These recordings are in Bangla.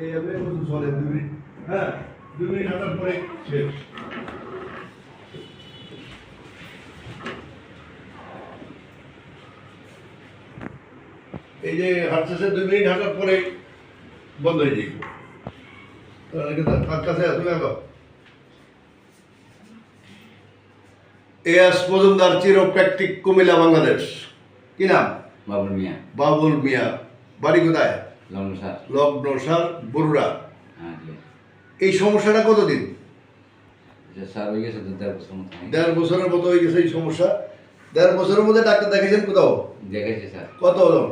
এই এমনি চলে দুই মিনিট। হ্যাঁ দুই মিনিট হাঁটার পরে শেষ। এই যে হাঁটতেছে দুই মিনিট হাঁটার পরে বন্ধ হয়ে যাইব তার কাছে তুমি আগে এস মজুমদার চিরপ্র্যাকটিক কুমিল্লা বাংলাদেশ। কি নাম? বাবুল মিয়া। বাবুল মিয়া। বাড়ি কোথায়? লগ্ন সার বরুড়া। হ্যাঁ এই সমস্যাটা কতদিন? যে স্যার গেছে দেড় বছরের মতো। হয়ে গেছে এই সমস্যা। দেড় বছরের মধ্যে ডাক্তার দেখাইছেন কোথাও? গেছে। দেখাইছে স্যার। কতজন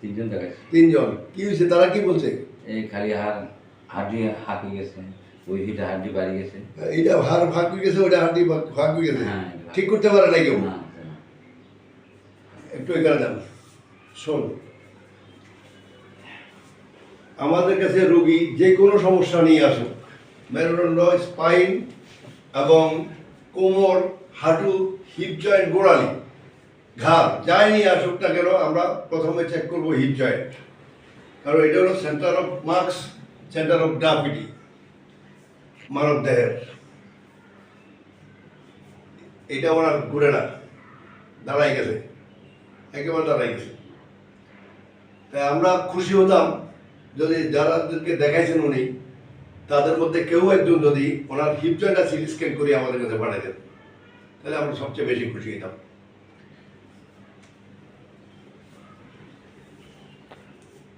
তিনজন দেখাইছে। তিনজন। কি হয়েছে? তারা কি বলছে? এই খালি হাড় হাড্ডি হাঁকি গেছে। ওই হিটা হাড্ডি বাড়ি গেছে। এইটা হাড় ফাঁক হয়ে গেছে ওটা হাড্ডি ফাঁক হয়ে গেছে। হ্যাঁ। ঠিক করতে পারে না কেউ। একটু এখানে যান। শোন আমাদের কাছে রোগী যে কোনো সমস্যা নিয়ে আসুক। মেরুদণ্ড, স্পাইন এবং কোমর, হাঁটু হিপ জয়েন্ট গোড়ালি ঘাড় যাই নিয়ে আসুক না কেন, আমরা প্রথমে চেক করব হিপ জয়েন্ট কারণ এটা হলো centre of mass centre of gravity মানব দেহের। এটা ওনার ঘুরে না দাঁড়াই গেছে, একেবারে দাঁড়াই গেছে। তাই আমরা খুশি হতাম যদি যারাদেরকে দেখাইছেন উনি, তাদের মধ্যে কেউ একজন যদি ওনার হিপ জয়েন্টটা সিটি স্ক্যান করে আমাদের কাছে পাঠিয়ে দেন, তাহলে আমরা সবচেয়ে বেশি খুশি হতাম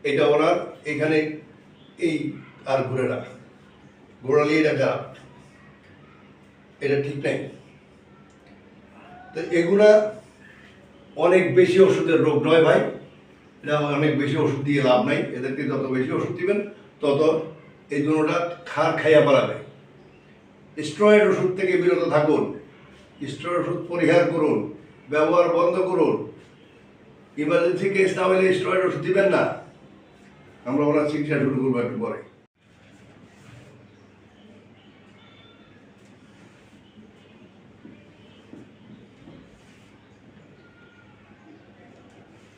এটা ওনার এখানে এই আর ঘুরে না। ঘোরালি এটা খারাপ। এটা ঠিক নাই। তো এগুলা অনেক বেশি ওষুধের রোগ নয় ভাই। এটা অনেক বেশি ওষুধ দিয়ে লাভ নাই। এদেরকে যত বেশি ওষুধ দিবেন, তত এই দুটা খার খাইয়া বাড়াবে। স্টেরয়েড ওষুধ থেকে বিরত থাকুন, স্টেরয়েড ওষুধ পরিহার করুন, ব্যবহার বন্ধ করুন। ইমার্জেন্সি কেস না হলে স্টেরয়েড ওষুধ দিবেন না। আমরা ওনার চিকিৎসা শুরু করব একটু পরে।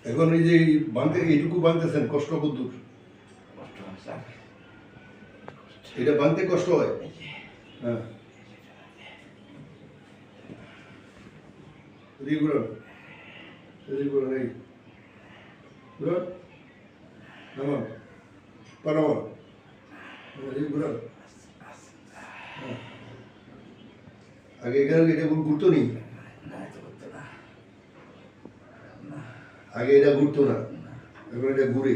এখন এই যে বাঁধতে এইটুকু বাঁধতেছেন কষ্ট কদ্দুর কষ্ট এটা বাঁধতে কষ্ট হয়? হ্যাঁ। এই। নামান। আগে এখানে এটা ঘুরতো নি না এত করতে না আগে এটা ঘুরতো না এখন এটা ঘুরে।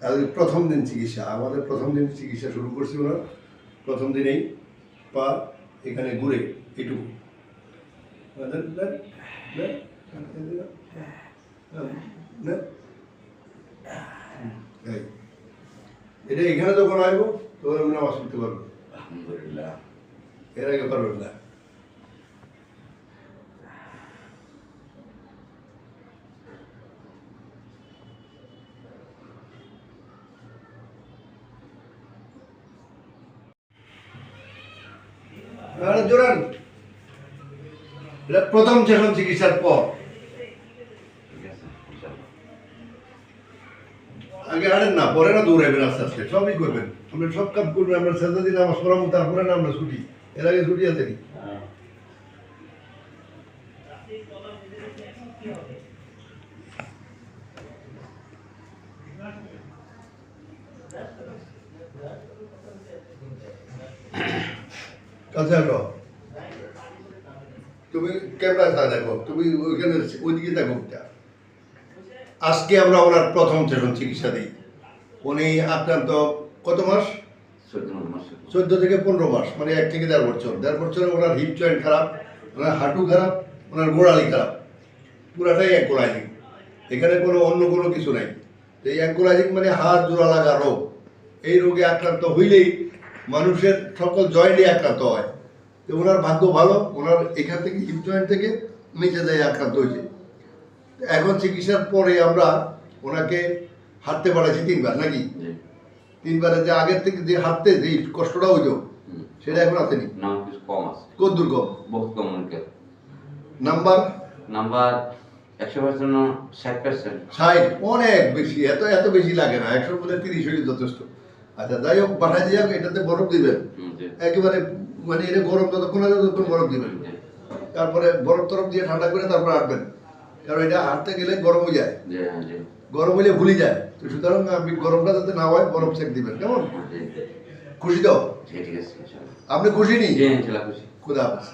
তাহলে প্রথম দিন চিকিৎসা আমাদের প্রথম দিন চিকিৎসা শুরু করছি ওরা প্রথম দিনেই পা এখানে ঘুরে এটুকু। এটা এখানে যখন আসব তখন আমি নামাজ পড়তে পারব। আলহামদুলিল্লাহ। এর আগে পারবেন না আরে জোরান। প্রথম সেশন চিকিৎসার পর। আগে আনেন না পরে না দৌড়াইবেন আস্তে আস্তে, সবই করবেন। আমরা সব কাজ করবেন আমরা সেজা দিন নামাজ পড়াবো তারপরে না, আমরা ছুটি। এর আগে ছুটি আছে কাছে আসো তুমি ক্যামেরা দেখো তুমি ওইখানে ওইদিকে দেখো। আজকে আমরা ওনার প্রথম সেশন চিকিৎসা দিই। উনি আক্রান্ত কত মাস? চোদ্দ থেকে পনেরো মাস মানে এক থেকে দেড় বছর। দেড় বছরে ওনার হিপ জয়েন্ট খারাপ ওনার হাঁটু খারাপ ওনার গোড়ালি খারাপ। পুরাটাই অ্যাঙ্কোলাইজিং। এখানে কোনো অন্য কোনো কিছু নাই। এই অ্যাঙ্কোলাইজিং মানে হাত জোড়া লাগা রোগ। এই রোগে আক্রান্ত হইলেই মানুষের সকল জয় জয়েন্টে আক্রান্ত হয়। তো ওনার ভাগ্য ভালো ওনার এখান থেকে হিপ জয়েন্ট থেকে যায় আক্রান্ত হয়েছে। এখন চিকিৎসার পরে আমরা ওনাকে হাঁটতে পারাইছি তিনবার নাকি? তিনবারে যে আগের থেকে যে হাঁটতে যে কষ্টটা হইতো সেটা এখন আসেনি। না কিছু কম আছে। কত দূর কম বহুত কম অনেকে। নাম্বার? নাম্বার একশো পার্সেন্ট ষাট পার্সেন্ট ষাট অনেক বেশি এত এত বেশি লাগে না। একশোর মধ্যে তিরিশ হইলে যথেষ্ট। আচ্ছা যাই হোক পাঠাই দিয়ে এটাতে বরফ দিবেন। একেবারে মানে এটা গরম যতক্ষণ আছে ততক্ষণ বরফ দিবেন। তারপরে বরফ টরফ দিয়ে ঠান্ডা করে তারপর হাঁটবেন কারণ এটা হাঁটতে গেলে গরম হয়ে যায়। জি হ্যাঁ জি। গরম হলে ভুলে যায়। তো সুতরাং আপনি গরমটা যাতে না হয় বরফ সেক দিবেন। কেমন? খুশি তো? আপনি খুশি নি? খুদা হাফেজ।